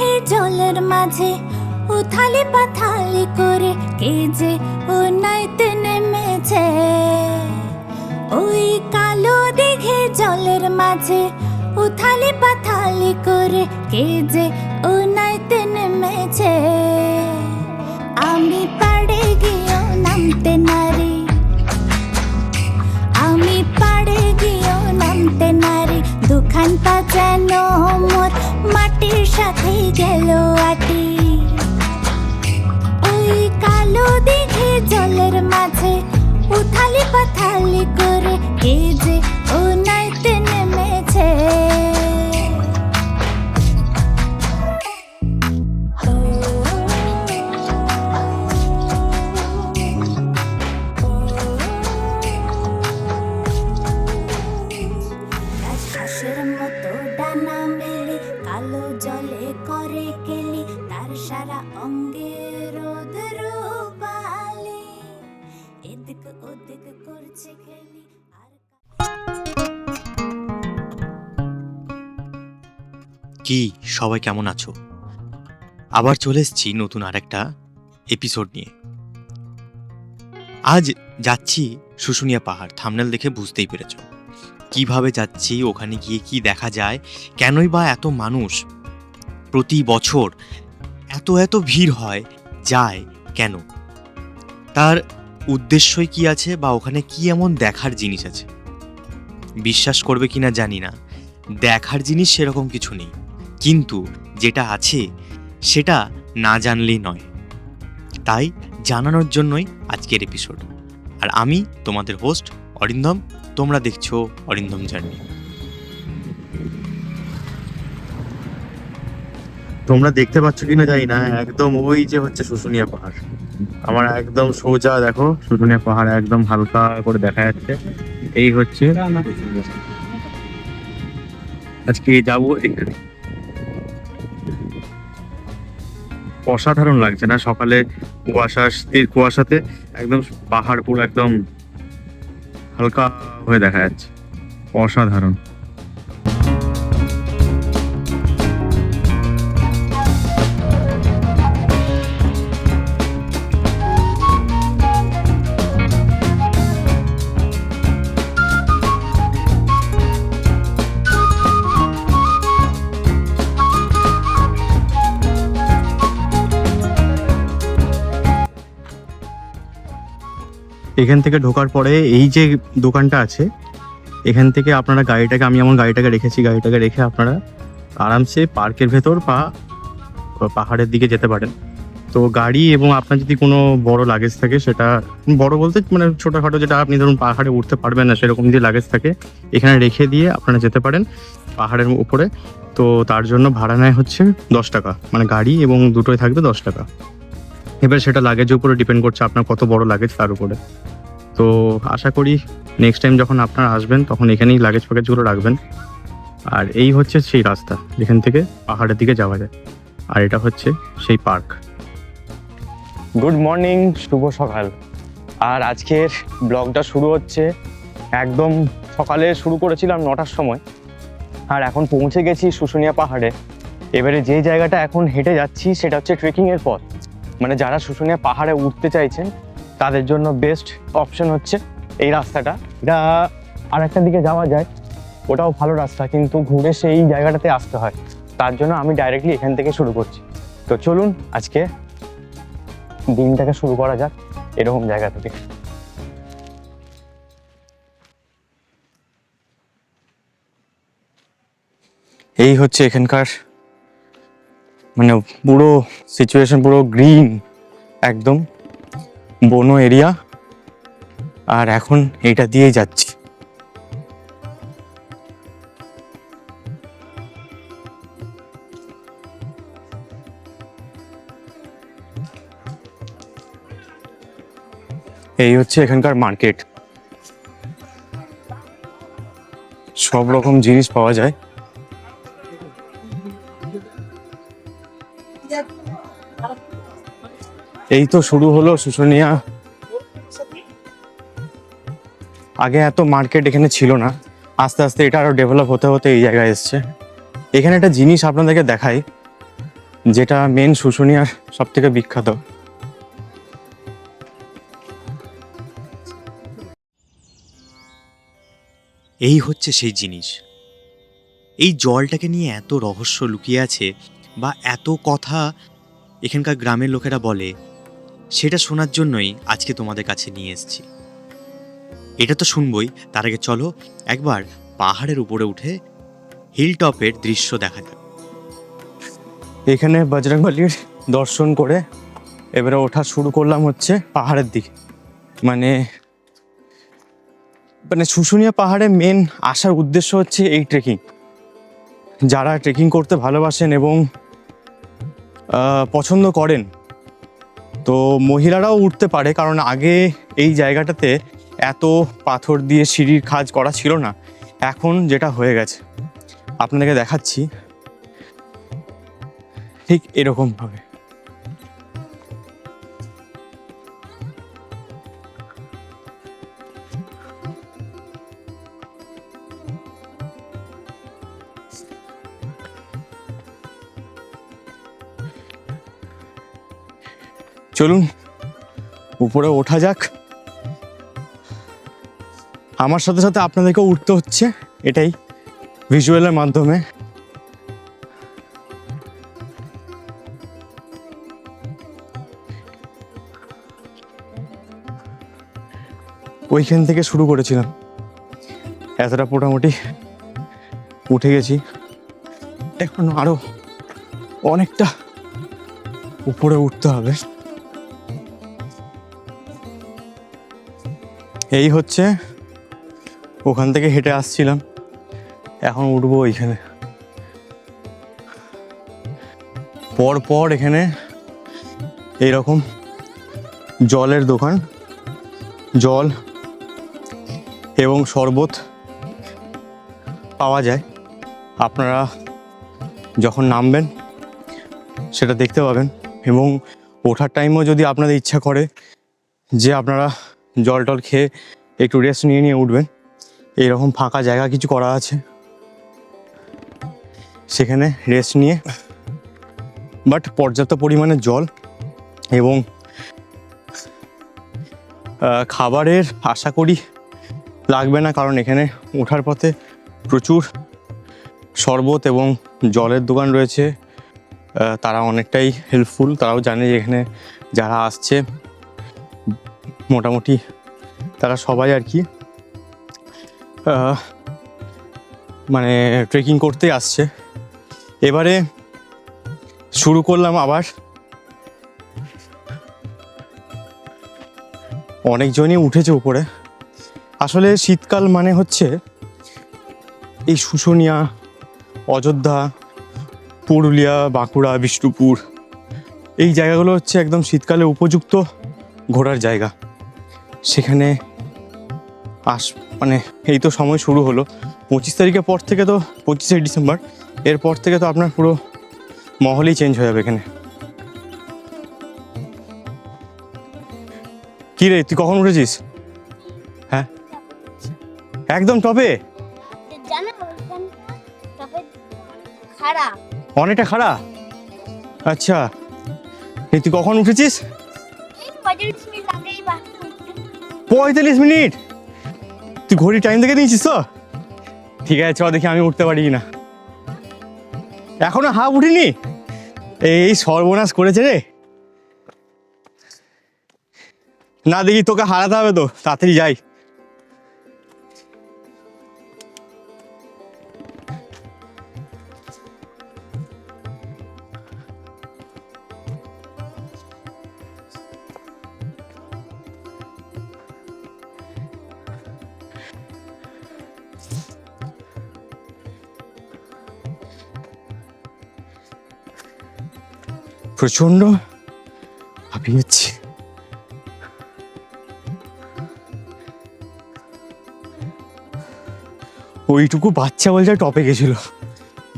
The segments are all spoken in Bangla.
দিঘির জলের মাঝে উথালি পাথালি করে কে যে ও নাইতে নেমেছে? ওই কালো দিঘির জলের মাঝে উথালি পাথালি করে কে যে ও নাইতে নেমেছে? আমি পাড়ে গিয়েও নামতে নারী আমি পাড়ে গিয়েও নামতে নারী দুখানটা যেন মোর মাটির সাথে গেল আটি। ওই কালো দিঘে জলের মাঝে উথালি পাথালি করে কে কি? সবাই কেমন আছো? আবার চলে এসেছি নতুন আরেকটা এপিসোড নিয়ে। আজ যাচ্ছি শুশুনিয়া পাহাড় থামনেল দেখে বুঝতেই পেরেছ। কীভাবে যাচ্ছি, ওখানে গিয়ে কি দেখা যায়, কেনই বা এত মানুষ, প্রতি বছর এত এত ভিড় হয়, যায় কেন? তার উদ্দেশ্যই কি আছে বা ওখানে কি এমন দেখার জিনিস আছে? বিশ্বাস করবে কিনা জানি না। দেখার জিনিস সেরকম কিছু নেই। কিন্তু যেটা আছে, সেটা না জানলেই নয়। তাই জানানোর জন্যই আজকের এপিসোড আর আমি তোমাদের হোস্ট অরিন্দম, তোমরা দেখছ অরিন্দম জার্নি তোমরা দেখতে পাচ্ছ কিনা জানি না, একদম ওই যে হচ্ছে শুশুনিয়া পাহাড়। আমার একদম সোজা দেখো, শুশুনিয়া পাহাড় একদম হালকা করে দেখা যাচ্ছে। এই হচ্ছে, আজকে যাব অসাধারণ লাগছে না? সকালে কুয়াশা, স্থির কুয়াশাতে একদম পাহাড় পুরো একদম হালকা হয়ে দেখা যাচ্ছে। অসাধারণ। এখান থেকে ঢোকার পরে এই যে দোকানটা আছে, এখান থেকে আপনারা গাড়িটাকে, আমি আমার গাড়িটাকে রেখেছি, গাড়িটাকে রেখে আপনারা আরামসে পার্কের ভেতর বা পাহাড়ের দিকে যেতে পারেন। তো গাড়ি এবং আপনার যদি কোনো বড় লাগেজ থাকে, সেটা বড় বলতে মানে ছোটোখাটো যেটা আপনি ধরুন পাহাড়ে উঠতে পারবেন না, সেরকম যদি লাগেজ থাকে, এখানে রেখে দিয়ে আপনারা যেতে পারেন পাহাড়ের উপরে। তো তার জন্য ভাড়া নেয় হচ্ছে দশ টাকা মানে গাড়ি এবং দুটোই থাকবে দশ টাকা। এবার সেটা লাগেজের উপরে ডিপেন্ড করছে আপনার কত বড় লাগেজ তার উপরে। তো আশা করি নেক্সট টাইম যখন আপনারা আসবেন, তখন এখানেই লাগেজ ফ্যাগেজগুলো রাখবেন। আর এই হচ্ছে সেই রাস্তা, যেখান থেকে পাহাড়ের দিকে যাওয়া যায়। আর এটা হচ্ছে সেই পার্ক গুড মর্নিং শুভ সকাল। আর আজকের ব্লগটা শুরু হচ্ছে একদম সকালে শুরু করেছিলাম নটার সময়। আর এখন পৌঁছে গেছি শুশুনিয়া পাহাড়ে। এবারে যে জায়গাটা এখন হেঁটে যাচ্ছি, সেটা হচ্ছে ট্রেকিংয়ের পথ। মানে যারা শুশুনিয়া পাহাড়ে উঠতে চাইছেন, তাদের জন্য বেস্ট অপশন হচ্ছে এই রাস্তাটা। এটা আর একটা দিকে যাওয়া যায়, ওটাও ভালো রাস্তা, কিন্তু ঘুরে সেই জায়গাটাতে আসতে হয়। তার জন্য আমি ডাইরেক্টলি এখান থেকে শুরু করছি। তো চলুন, আজকে দিনটাকে শুরু করা যাক এরকম জায়গা থেকে। এই হচ্ছে এখানকার মানে পুরো সিচুয়েশন পুরো গ্রিন একদম বনো এরিয়া আর এখন এটা দিয়েই যাচ্ছি। এই হচ্ছে এখানকার মার্কেট সব রকম জিনিস পাওয়া যায়। এই তো শুরু হলো, শুশুনিয়া। আগে এত মার্কেট এখানে ছিল না, আস্তে আস্তে এটা আরও ডেভেলপ হতে হতে এই জায়গায় এসছে। এখানে একটা জিনিস আপনাদেরকে দেখাই, যেটা মেন শুশুনিয়ার সব থেকে বিখ্যাত। এই হচ্ছে সেই জিনিস। এই জলটাকে নিয়ে এত রহস্য লুকিয়ে আছে বা এত কথা এখানকার গ্রামের লোকেরা বলে সেটা শোনার জন্যই আজকে তোমাদের কাছে নিয়ে এসেছি। এটা তো শুনবই, তার আগে চলো একবার পাহাড়ের উপরে উঠে হিল টপের দৃশ্য দেখা যাক। এখানে বজরংবলির দর্শন করে এবারে ওঠা শুরু করলাম হচ্ছে পাহাড়ের দিকে। মানে মানে শুশুনিয়া পাহাড়ে মেন আসার উদ্দেশ্য হচ্ছে এই ট্রেকিং যারা ট্রেকিং করতে ভালোবাসেন এবং পছন্দ করেন তো মহিলারাও উঠতে পারে, কারণ আগে এই জায়গাটাতে এত পাথর দিয়ে সিঁড়ির কাজ করা ছিল না। এখন যেটা হয়ে গেছে, আপনাদেরকে দেখাচ্ছি। ঠিক এরকম চলুন, উপরে ওঠা যাক। আমার সাথে সাথে আপনাদেরকেও উঠতে হচ্ছে, এটাই ভিজুয়ালের মাধ্যমে। ওইখান থেকে শুরু করেছিলাম। এতটা মোটামুটি উঠে গেছি। এখন আরও অনেকটা উপরে উঠতে হবে। এই হচ্ছে ওখান থেকে হেঁটে আসছিলাম। এখন উঠবো ওইখানে পর পর এখানে এইরকম জলের দোকান, জল এবং শরবত পাওয়া যায়। আপনারা যখন নামবেন, সেটা দেখতে পাবেন এবং ওঠার টাইমও যদি আপনাদের ইচ্ছা করে যে আপনারা জল টল খেয়ে একটু রেস্ট নিয়ে নিয়ে উঠবেন। এইরকম ফাঁকা জায়গা কিছু করা আছে। সেখানে রেস্ট নিয়ে। বাট পর্যাপ্ত পরিমাণে জল এবং খাবারের আশা করি লাগবে না কারণ এখানে ওঠার পথে প্রচুর শরবত এবং জলের দোকান রয়েছে। তারা অনেকটাই হেল্পফুল তারাও জানে যে এখানে যারা আসছে মোটামুটি তারা সবাই আর কি মানে ট্রেকিং করতেই আসছে। এবারে শুরু করলাম আবার। অনেকজনই উঠেছে উপরে। আসলে শীতকাল মানে হচ্ছে এই শুশুনিয়া, অযোধ্যা, পুরুলিয়া, বাঁকুড়া, বিষ্ণুপুর। এই জায়গাগুলো হচ্ছে একদম শীতকালে উপযুক্ত ঘোরার জায়গা। সেখানে আস মানে এই তো সময় শুরু হলো। পঁচিশ তারিখের পর থেকে তো পঁচিশে ডিসেম্বর এরপর থেকে তো আপনার পুরো মহলই চেঞ্জ হয়ে যাবে এখানে। কি রে তুই কখন উঠেছিস? হ্যাঁ? একদম টপে? অনেকটা খাড়া? আচ্ছা। তুই কখন উঠেছিস? পঁয়তাল্লিশ মিনিট? তুই ঘড়ি টাইম দেখে নিয়েছিস তো? ঠিক আছে চ দেখি আমি উঠতে পারি না এখনও হাফ উঠিনি? এই সর্বনাশ করেছে রে। না দেখি তোকে হারাতে হবে তো, তাড়াতাড়ি যাই। প্রচণ্ড হাঁপিয়ে যাচ্ছি ওইটুকু বাচ্চা বলছে টপে গেছিল।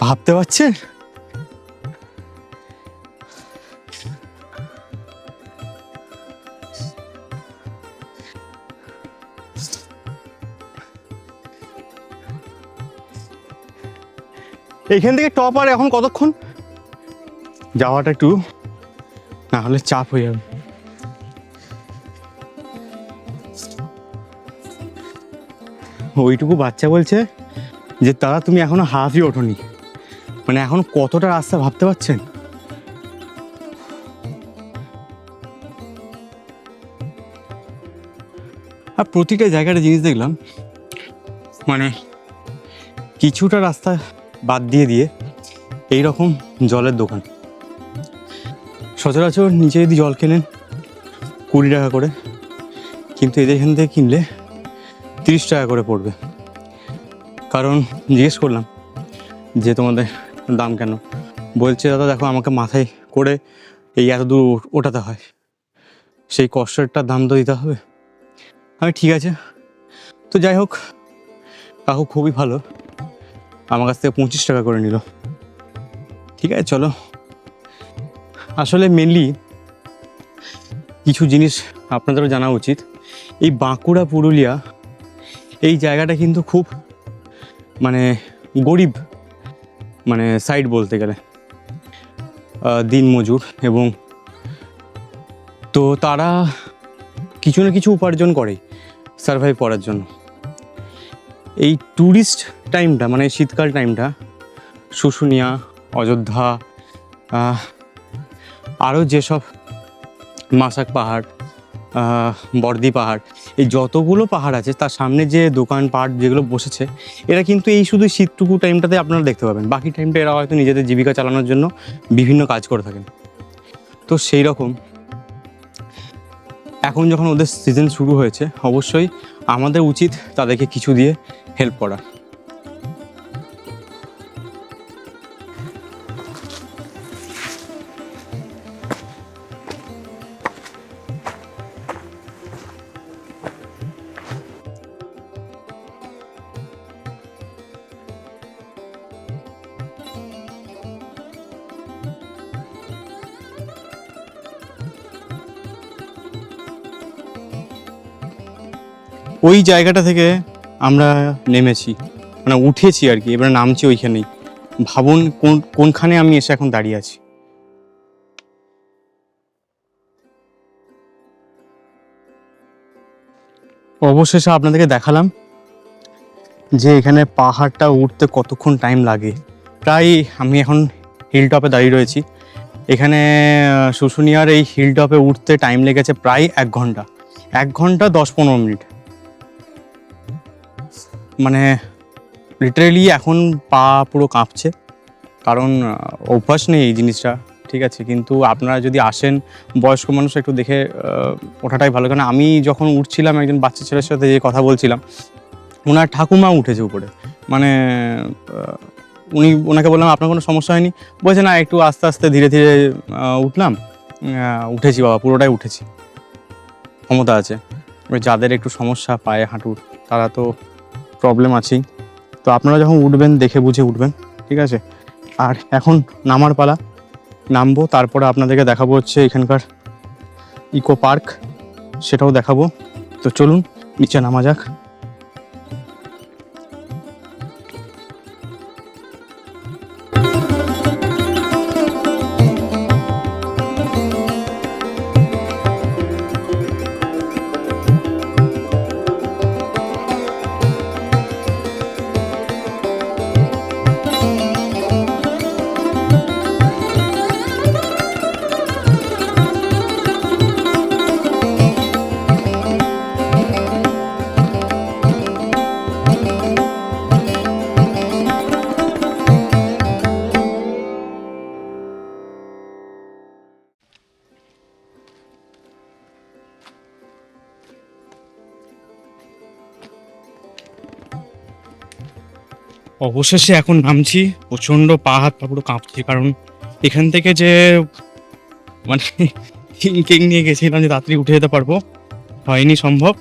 ভাবতে পারছেন? এইখান থেকে টপ আর এখন কতক্ষণ? যাওয়াটা একটু না হলে চাপ হয়ে যাবে। ওইটুকু বাচ্চা বলছে যে, তারা তুমি এখনও হাফই ওঠোনি। মানে এখন কতটা রাস্তা ভাবতে পারছেন? আর প্রতিটা জায়গাটা জিনিস দেখলাম মানে কিছুটা রাস্তা বাদ দিয়ে দিয়ে এই রকম জলের দোকান। সচরাচর নিচে যদি জল কেনেন কুড়ি টাকা করে, কিন্তু এদের এখান থেকে কিনলে তিরিশ টাকা করে পড়বে। কারণ জিজ্ঞেস করলাম যে তোমাদের দাম কেন? বলছে, দাদা, দেখো, আমাকে মাথায় করে এই এত দূর ওঠাতে হয়। সেই কষ্টেরটার দাম তো দিতে হবে? আমি, ঠিক আছে। তো যাই হোক, কাকু খুবই ভালো। আমার কাছ থেকে পঁচিশ টাকা করে নিল। ঠিক আছে, চলো। আসলে মেনলি কিছু জিনিস আপনাদেরও জানা উচিত। এই বাঁকুড়া পুরুলিয়া এই জায়গাটা কিন্তু খুব মানে গরিব মানে সাইড বলতে গেলে। আহ, দিনমজুর এবং তো তারা কিছু না কিছু উপার্জন করে সার্ভাইভ করার জন্য। এই ট্যুরিস্ট টাইমটা মানে শীতকাল টাইমটা শুশুনিয়া অযোধ্যা আরও যেসব মাসাক পাহাড় বর্দি পাহাড়, এই যতগুলো পাহাড় আছে, তার সামনে যে দোকান পাট যেগুলো বসেছে, এরা কিন্তু এই শুধু শীতটুকু টাইমটাতে আপনারা দেখতে পাবেন। বাকি টাইমটা এরা হয়তো নিজেদের জীবিকা চালানোর জন্য বিভিন্ন কাজ করে থাকেন। তো সেই রকম, এখন যখন ওদের সিজন শুরু হয়েছে, অবশ্যই আমাদের উচিত তাদেরকে কিছু দিয়ে হেল্প করা। ওই জায়গাটা থেকে আমরা নেমেছি মানে উঠেছি আর কি, এবারে নামছি ওইখানেই। ভাবুন কোন, কোনখানে আমি এসে এখন দাঁড়িয়ে আছি। অবশেষে আপনাদেরকে দেখালাম যে এখানে পাহাড়টা উঠতে কতক্ষণ টাইম লাগে। প্রায় আমি এখন হিল টপে দাঁড়িয়ে রয়েছি। এখানে শুশুনিয়ার এই হিল টপে উঠতে টাইম লেগেছে প্রায় এক ঘণ্টা। এক ঘণ্টা দশ পনেরো মিনিট। মানে লিটারেলি এখন পা পুরো কাঁপছে। কারণ অভ্যাস নেই এই জিনিসটা, ঠিক আছে? কিন্তু আপনারা যদি আসেন, বয়স্ক মানুষ একটু দেখে ওঠাটাই ভালো। কারণ আমি যখন উঠছিলাম, একজন বাচ্চা ছেলের সাথে যে কথা বলছিলাম, ওনার ঠাকুমা উঠেছে উপরে। মানে উনি, ওনাকে বললাম, আপনার কোনো সমস্যা হয়নি? বলছে, না, একটু আস্তে আস্তে ধীরে ধীরে উঠলাম। উঠেছি বাবা, পুরোটাই উঠেছি। ক্ষমতা আছে। যাদের একটু সমস্যা, পায়ে হাঁটুর, তারা তো প্রবলেম আছেই। তো আপনারা যখন উঠবেন, দেখে বুঝে উঠবেন, ঠিক আছে? আর এখন নামার পালা। নামবো, তারপরে আপনাদেরকে দেখাবো হচ্ছে এখানকার ইকো পার্ক সেটাও দেখাবো। তো চলুন, নিচে নামা যাক। অবশেষে এখন নামছি, প্রচণ্ড পা হাত পা পুরো কাঁপছি, কারণ এখান থেকে যে মানে কিং নিয়ে গেছিলাম যে তাড়াতাড়ি উঠে যেতে পারব, হয়নি সম্ভব।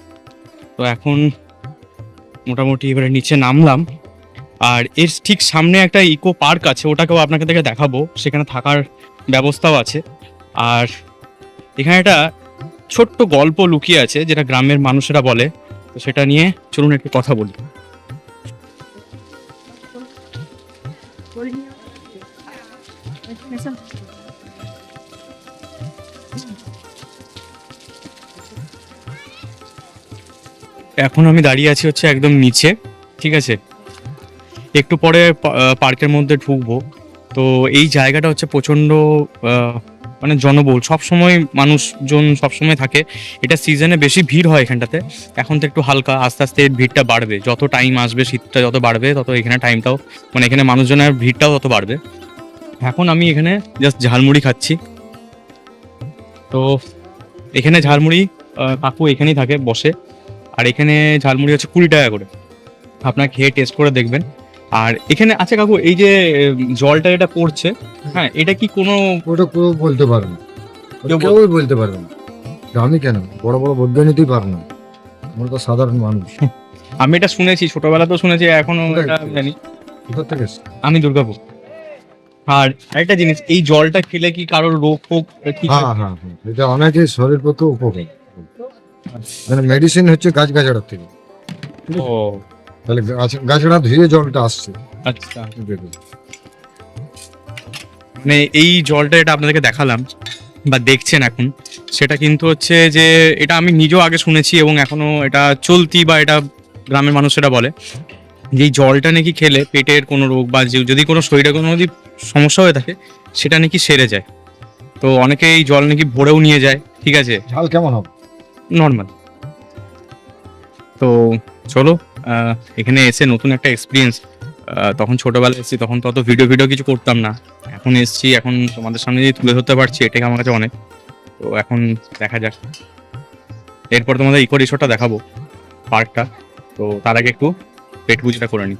তো এখন মোটামুটি এবারে নিচে নামলাম। আর এর ঠিক সামনে একটা ইকো পার্ক আছে, ওটাকেও আপনাকে থেকে দেখাবো, সেখানে থাকার ব্যবস্থাও আছে। আর এখানে একটা ছোট্ট গল্প লুকিয়ে আছে, যেটা গ্রামের মানুষেরা বলে। তো সেটা নিয়ে চলুন একটু কথা বলি। Listen. এখন আমি দাঁড়িয়ে আছি হচ্ছে একদম নিচে, ঠিক আছে? একটু পরে পার্কের মধ্যে ঢুকবো। তো এই জায়গাটা হচ্ছে প্রচণ্ড মানে জনবহুল। সবসময় মানুষজন সবসময় থাকে। এটা সিজনে বেশি ভিড় হয় এখানটাতে। এখন তো একটু হালকা, আস্তে আস্তে ভিড়টা বাড়বে। যত টাইম আসবে শীতটা যত বাড়বে, তত এখানে টাইমটাও মানে এখানে মানুষজনের ভিড়টাও তত বাড়বে। এখন আমি এখানে জাস্ট ঝালমুড়ি খাচ্ছি। তো এখানে ঝালমুড়ি কাকু এখানেই থাকে বসে। আর এখানে ঝালমুড়ি হচ্ছে কুড়ি টাকা করে। আপনার খেয়ে টেস্ট করে দেখবেন। আর এখানে আচ্ছা কাকু এই যে জলটা এটা পড়ছে হ্যাঁ এটা কি কোনো ওটা কেউ বলতে পারবে না। কেউই বলতে পারবে না। আমি কেন বড় বড় বৈজ্ঞানিকই পারবে না। আমরা তো সাধারণ মানুষ। আমি এটা শুনেছি ছোটবেলা তো শুনেছি এখনও জানি। কোথা থেকে আমি দুর্গাপুর। আর আরেকটা জিনিস এই জলটা খেলে কি কারোর রোগ ফোগ কি হ্যাঁ হ্যাঁ? হ্যাঁ এটা অনেকের শরীর পক্ষে উপকার মানে মেডিসিন হচ্ছে গাছ গাছড়ার থেকে। ও। তাহলে গাছ গাছড়া ধুয়ে জলটা আসছে। আচ্ছা। মানে এই জলটা এটা আপনাদেরকে দেখালাম বা দেখছেন এখন সেটা কিন্তু হচ্ছে যে এটা আমি নিজেও আগে শুনেছি এবং এখনও এটা চলতি বা এটা গ্রামের মানুষেরা বলে যে এই জলটা নাকি খেলে পেটের কোনো রোগ বা যদি কোনো শরীরে কোনো যদি সমস্যা হয়ে থাকে সেটা নাকি সেরে যায়। তো অনেকে এই জল নাকি ভরেও নিয়ে যায় ঠিক আছে? ঝাল কেমন হবে? নর্মাল। তো চলো এখানে এসে নতুন একটা এক্সপিরিয়েন্স তখন ছোটবেলায় এসেছি তখন তো অত ভিডিও ভিডিও কিছু করতাম না। এখন এসেছি এখন তোমাদের সামনে যদি তুলে ধরতে পারছি এটাই আমার কাছে অনেক। তো এখন দেখা যাক। এরপর তোমাদের ইকো রিসোর্টটা দেখাবো পার্কটা তো তার আগে একটু পেট পুজিটা করে নিই।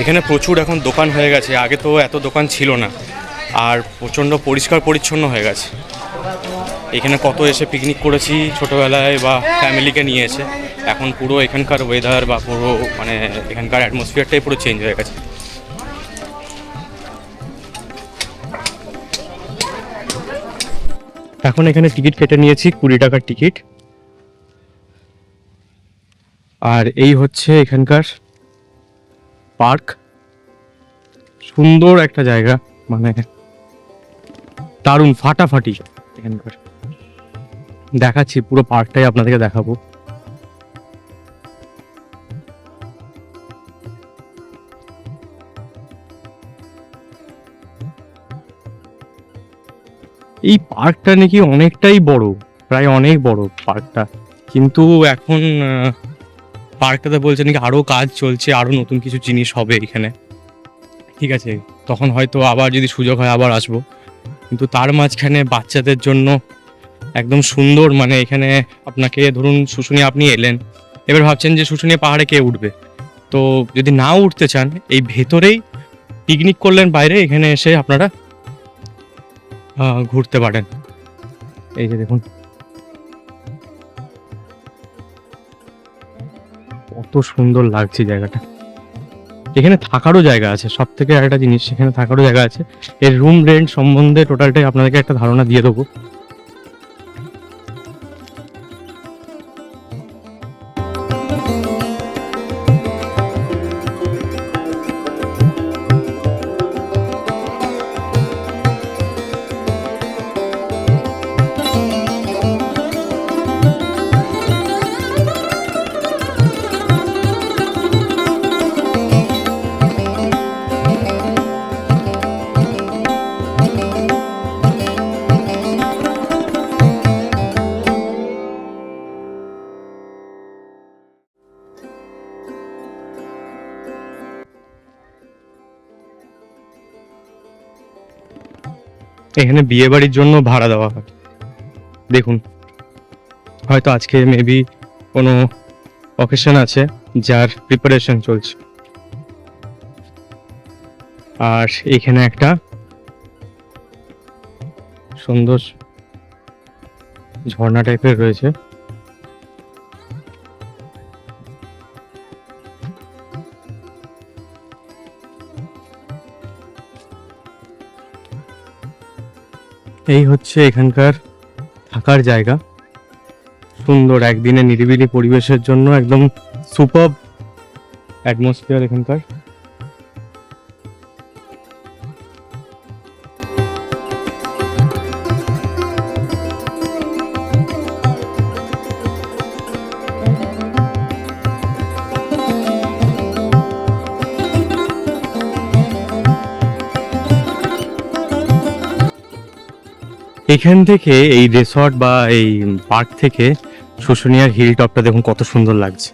এখানে প্রচুর এখন দোকান হয়ে গেছে, আগে তো এত দোকান ছিল না, আর প্রচণ্ড পরিষ্কার পরিচ্ছন্ন হয়ে গেছে। এখানে কত এসে পিকনিক করেছি ছোটোবেলায় বা ফ্যামিলিকে নিয়ে এসে এখন পুরো এখানকার ওয়েদার বা পুরো মানে এখানকার অ্যাটমসফিয়ারটাই পুরো চেঞ্জ হয়ে গেছে। এখন এখানে টিকিট কেটে নিয়েছি কুড়ি টাকার টিকিট আর এই হচ্ছে এখানকার পার্ক। সুন্দর একটা জায়গা মানে দারুণ ফাটাফাটি এখানকার। দেখাচ্ছি পুরো পার্কটাই আপনাদেরকে দেখাবো। এই পার্কটা নাকি অনেকটাই বড়, প্রায় অনেক বড় পার্কটা। কিন্তু এখন পার্কটাতে বলছে নাকি আরও কাজ চলছে আরও নতুন কিছু জিনিস হবে এখানে। ঠিক আছে, তখন হয়তো আবার যদি সুযোগ হয় আবার আসব। কিন্তু তার মাঝখানে বাচ্চাদের জন্য একদম সুন্দর মানে এখানে আপনাকে ধরুন শুশুনিয়া আপনি এলেন, এবার ভাবছেন যে শুশুনিয়া পাহাড়ে কে উঠবে? তো যদি না উঠতে চান, এই ভেতরেই পিকনিক করলেন বাইরে, এখানে এসে আপনারা ঘুরতে পারেন। এই যে দেখুন। কত সুন্দর লাগছে জায়গাটা। এখানে থাকারও জায়গা আছে সব থেকে একটা জিনিস, সেখানে থাকারও জায়গা আছে। এর রুম রেন্ট সম্বন্ধে টোটালটাই আপনাদেরকে একটা ধারণা দিয়ে দেবো। এখানে বিয়ে বাড়ির জন্য ভাড়া দেওয়া হয়। দেখুন, হয়তো আজকে মেবি কোনো অকেশন আছে যার প্রিপারেশন চলছে। আর এখানে একটা সুন্দর ঝর্ণা টাইপের রয়েছে। এই হচ্ছে এখানকার থাকার জায়গা। সুন্দর একদিনে নিরিবিলি পরিবেশের জন্য একদম সুপার অ্যাটমসফিয়ার এখানকার। এখান থেকে এই রিসর্ট বা এই পার্ক থেকে শুশুনিয়ার হিল টপটা দেখুন কত সুন্দর লাগছে।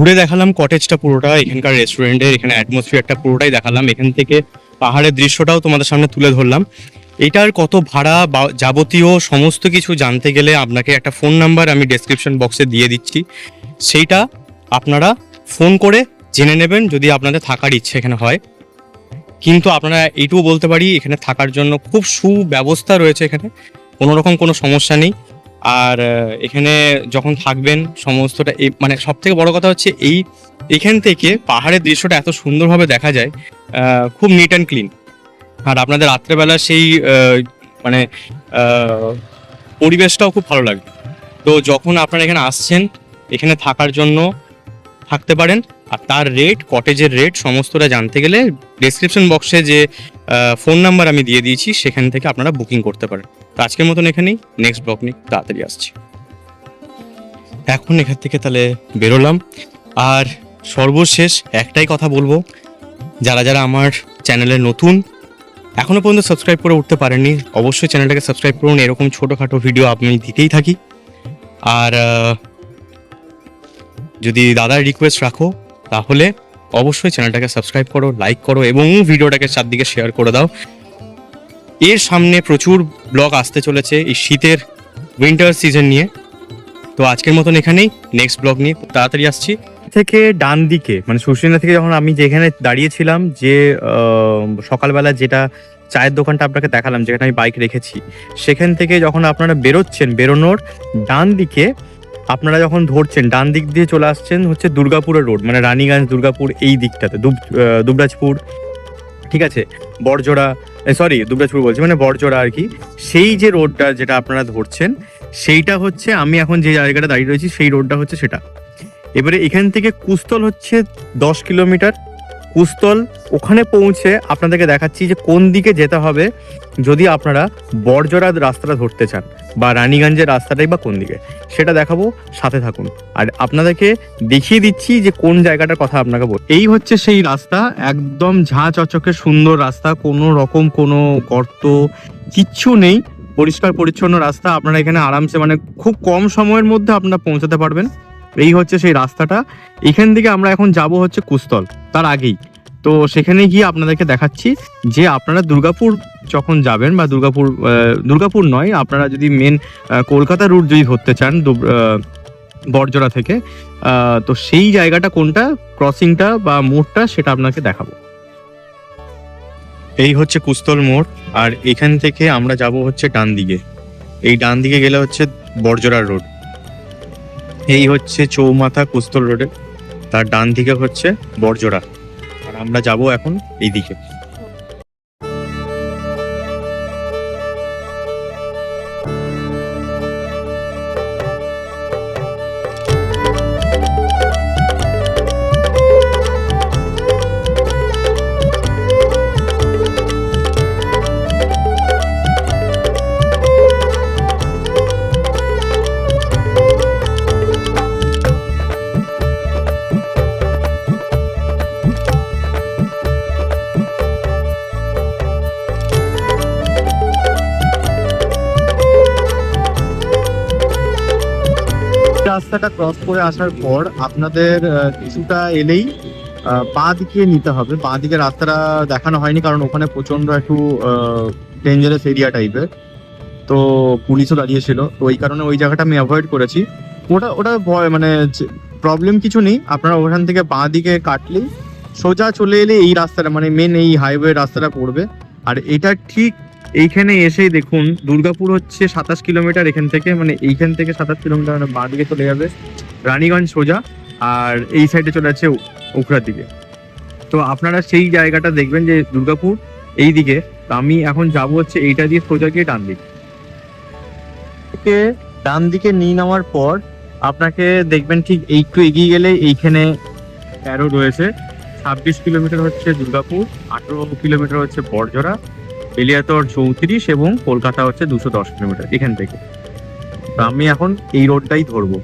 ঘুরে দেখালাম কটেজটা পুরোটা, এখানকার রেস্টুরেন্টের এখানে অ্যাটমসফিয়ারটা পুরোটাই দেখালাম। এখান থেকে পাহাড়ের দৃশ্যটাও তোমাদের সামনে তুলে ধরলাম। এটার কত ভাড়া বা যাবতীয় সমস্ত কিছু জানতে গেলে আপনাকে একটা ফোন নাম্বার আমি ডেসক্রিপশন বক্সে দিয়ে দিচ্ছি। সেইটা আপনারা ফোন করে জেনে নেবেন যদি আপনাদের থাকার ইচ্ছে এখানে হয়। কিন্তু আপনারা এইটুকু বলতে পারি, এখানে থাকার জন্য খুব সুব্যবস্থা রয়েছে এখানে। কোনো রকম কোনো সমস্যা নেই। আর এখানে যখন থাকবেন সমস্তটা এই মানে সব থেকে বড় কথা হচ্ছে এই, এখান থেকে পাহাড়ের দৃশ্যটা এত সুন্দরভাবে দেখা যায় খুব নিট অ্যান্ড ক্লিন আর আপনাদের রাত্রেবেলা সেই মানে পরিবেশটাও খুব ভালো লাগবে। তো যখন আপনারা এখানে আসছেন, এখানে থাকার জন্য থাকতে পারেন। আর তার রেট কটেজের রেট সমস্তটা জানতে গেলে ডেসক্রিপশন বক্সে যে ফোন নাম্বার আমি দিয়ে দিয়েছি, সেখান থেকে আপনারা বুকিং করতে পারেন। তো আজকের মতন এখানেই নেক্সট ব্লগ নিয়ে তাড়াতাড়ি আসছি। এখন এখান থেকে তাহলে বেরোলাম। আর সর্বশেষ একটাই কথা বলব, যারা যারা আমার চ্যানেলে নতুন এখনও পর্যন্ত সাবস্ক্রাইব করে উঠতে পারেননি, অবশ্যই চ্যানেলটাকে সাবস্ক্রাইব করুন। এরকম ছোটোখাটো ভিডিও আমি দিতেই থাকি। আর যদি দাদার রিকোয়েস্ট রাখো তাহলে অবশ্যই চ্যানেলটাকে সাবস্ক্রাইব করো লাইক করো এবং ভিডিওটাকে চারদিকে শেয়ার করে দাও। এর সামনে প্রচুর ব্লগ আসতে চলেছে এই শীতের উইন্টার সিজন নিয়ে। তো আজকের মতন এখানেই নেক্সট ব্লগ নিয়ে তাড়াতাড়ি আসছি। থেকে ডান দিকে মানে সুশীলা থেকে যখন আমি যেখানে দাঁড়িয়েছিলাম, যে সকালবেলা যেটা চায়ের দোকানটা আপনাকে দেখালাম, যেখানে আমি বাইক রেখেছি, সেখান থেকে যখন আপনারা বেরোচ্ছেন, বেরোনোর ডান দিকে আপনারা যখন ধরছেন, ডান দিক দিয়ে চলে আসছেন হচ্ছে দুর্গাপুরের রোড মানে রানীগঞ্জ, দুর্গাপুর এই দিকটাতে, দুব দুবরাজপুর, ঠিক আছে? বড়জোড়া সরি দুবরাজপুর বলছি মানে বড়জোড়া আর কি। সেই যে রোডটা যেটা আপনারা ধরছেন, সেইটা হচ্ছে আমি এখন যে জায়গাটা দাঁড়িয়ে রয়েছি, সেই রোডটা হচ্ছে সেটা। এবারে এখান থেকে কুস্তল হচ্ছে দশ কিলোমিটার। কুস্তল ওখানে পৌঁছে আপনাদেরকে দেখাচ্ছি যে কোন দিকে যেতে হবে যদি আপনারা বড়জোড়া রাস্তাটা ধরতে চান বা রানীগঞ্জের রাস্তাটাই বা কোন দিকে, সেটা দেখাবো, সাথে থাকুন। আর আপনাদেরকে দেখিয়ে দিচ্ছি যে কোন জায়গাটার কথা আপনাকে বল এই হচ্ছে সেই রাস্তা, একদম ঝাঁ চকচকে সুন্দর রাস্তা, কোনো রকম কোনো গর্ত, কিচ্ছু নেই। পরিষ্কার পরিচ্ছন্ন রাস্তা, আপনারা এখানে আরামসে মানে খুব কম সময়ের মধ্যে আপনারা পৌঁছাতে পারবেন। এই হচ্ছে সেই রাস্তাটা। এখান থেকে আমরা এখন যাব হচ্ছে কুস্তল তার আগেই। তো সেখানে গিয়ে আপনাদেরকে দেখাচ্ছি যে আপনারা দুর্গাপুর যখন যাবেন বা দুর্গাপুর দুর্গাপুর নয় আপনারা যদি মেন কলকাতা রুট যদি ধরতে চান আহ, থেকে তো সেই জায়গাটা কোনটা ক্রসিংটা বা মোড়টা সেটা আপনাকে দেখাবো। এই হচ্ছে কুস্তল মোড় আর এখান থেকে আমরা যাব হচ্ছে ডান দিকে এই ডান দিকে গেলে হচ্ছে বড়জোড়া রোড এই হচ্ছে চৌমাথা কুস্তল রোডে তার ডান দিকে হচ্ছে বর্জরা আর আমরা যাব এখন এই দিকে রাস্তাটা ক্রস করে আসার পর আপনাদের কিছুটা এলেই বাঁ দিকে নিতে হবে। বাঁ দিকে রাস্তাটা দেখানো হয়নি কারণ ওখানে প্রচণ্ড একটু ডেঞ্জারাস এরিয়া টাইপের তো পুলিশও দাঁড়িয়েছিল। তো ওই কারণে ওই জায়গাটা আমি অ্যাভয়েড করেছি। ওটা ওটা ভয় মানে প্রবলেম কিছু নেই। আপনারা ওখান থেকে বাঁ দিকে কাটলেই সোজা চলে এলে এই রাস্তাটা মানে মেন এই হাইওয়ে রাস্তাটা পড়বে। আর এটা ঠিক এইখানে এসেই দেখুন, দুর্গাপুর হচ্ছে সাতাশ কিলোমিটার এখান থেকে মানে এইখান থেকে সাতাশ কিলোমিটার মানে বাঁ দিকে চলে যাবে রানীগঞ্জ সোজা, আর এই সাইডে চলে যাচ্ছে উখড়ার দিকে। তো আপনারা সেই জায়গাটা দেখবেন যে দুর্গাপুর এই দিকে। আমি এখন যাব হচ্ছে এইটা দিয়ে সোজা গিয়ে ডান দিকে। ডান দিকে নিয়ে নেওয়ার পর আপনাকে দেখবেন ঠিক একটু এগিয়ে গেলে এইখানে অ্যারো রয়েছে। ছাব্বিশ কিলোমিটার হচ্ছে দুর্গাপুর, আঠেরো কিলোমিটার হচ্ছে বড়জোড়া। বেলিয়াতর চৌত্রিশ এবং কলকাতা হচ্ছে দুশো দশ কিলোমিটার, এখান থেকে। তো আমি এখন এই রোডটাই ধরবো।